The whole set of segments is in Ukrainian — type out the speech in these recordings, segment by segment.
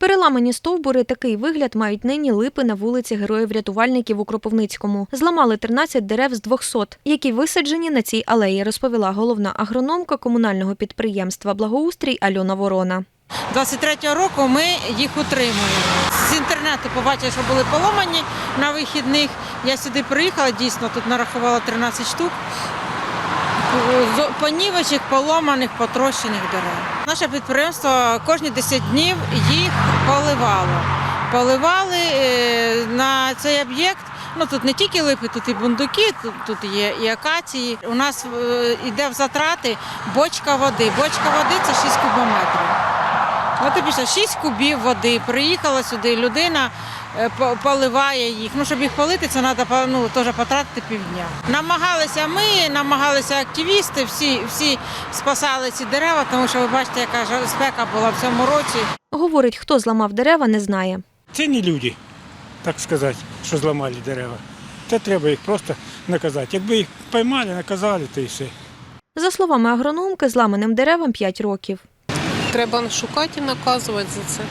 Переламані стовбури такий вигляд мають нині липи на вулиці Героїв-рятувальників у Кропивницькому. Зламали 13 дерев з 200, які висаджені на цій алеї, розповіла головна агрономка комунального підприємства Благоустрій Альона Ворона. 23-го року ми їх утримуємо. З інтернету побачила, що були поломані на вихідних. Я сюди приїхала, дійсно тут нарахувала 13 штук. Понівечих, поломаних, потрощених дерев. Наше підприємство кожні 10 днів їх поливало. Поливали е, на цей об'єкт. Ну тут не тільки липи, тут і бундуки, тут, тут є і акації. У нас е, йде в затрати бочка води. Бочка води це 6 кубометрів. От 6 кубів води. Приїхала сюди людина, е, поливає їх. Ну, щоб їх полити, це треба ну, теж потратити півдня. Намагалися ми, намагалися активісти, всі, всі спасали ці дерева, тому що ви бачите, яка спека була в цьому році. Говорить, хто зламав дерева, не знає. Це не люди, так сказати, що зламали дерева. Це треба їх просто наказати. Якби їх поймали, наказали, то і все. За словами агрономки, зламаним деревам 5 років. Треба шукати і наказувати за це.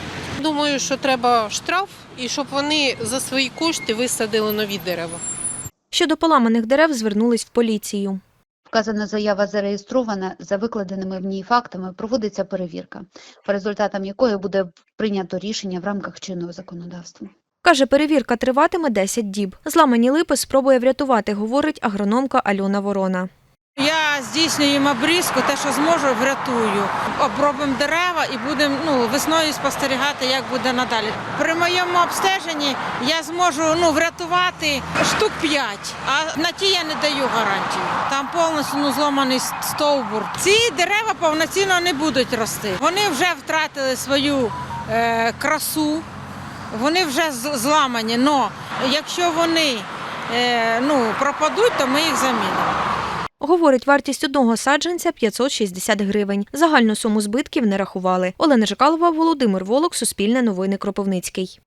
Думаю, що треба штраф і щоб вони за свої кошти висадили нові дерева. Щодо поламаних дерев звернулись в поліцію. Вказана заява зареєстрована за викладеними в ній фактами. Проводиться перевірка, по результатам якої буде прийнято рішення в рамках чинного законодавства. Каже, перевірка триватиме 10 діб. Зламані липи спробує врятувати, говорить агрономка Альона Ворона. Їм обрізку, те, що зможу, врятую. Обробимо дерева і будемо ну, весною спостерігати, як буде надалі. При моєму обстеженні я зможу ну, врятувати штук 5, а на ті я не даю гарантію. Там повністю ну, зломаний стовбур. Ці дерева повноцінно не будуть рости. Вони вже втратили свою е, красу, вони вже зламані. Но якщо вони е, ну, пропадуть, то ми їх замінимо. Говорить, вартість одного саджанця 560 гривень. Загальну суму збитків не рахували. Олена Жикалова, Володимир Волок, Суспільне новини Кропивницький.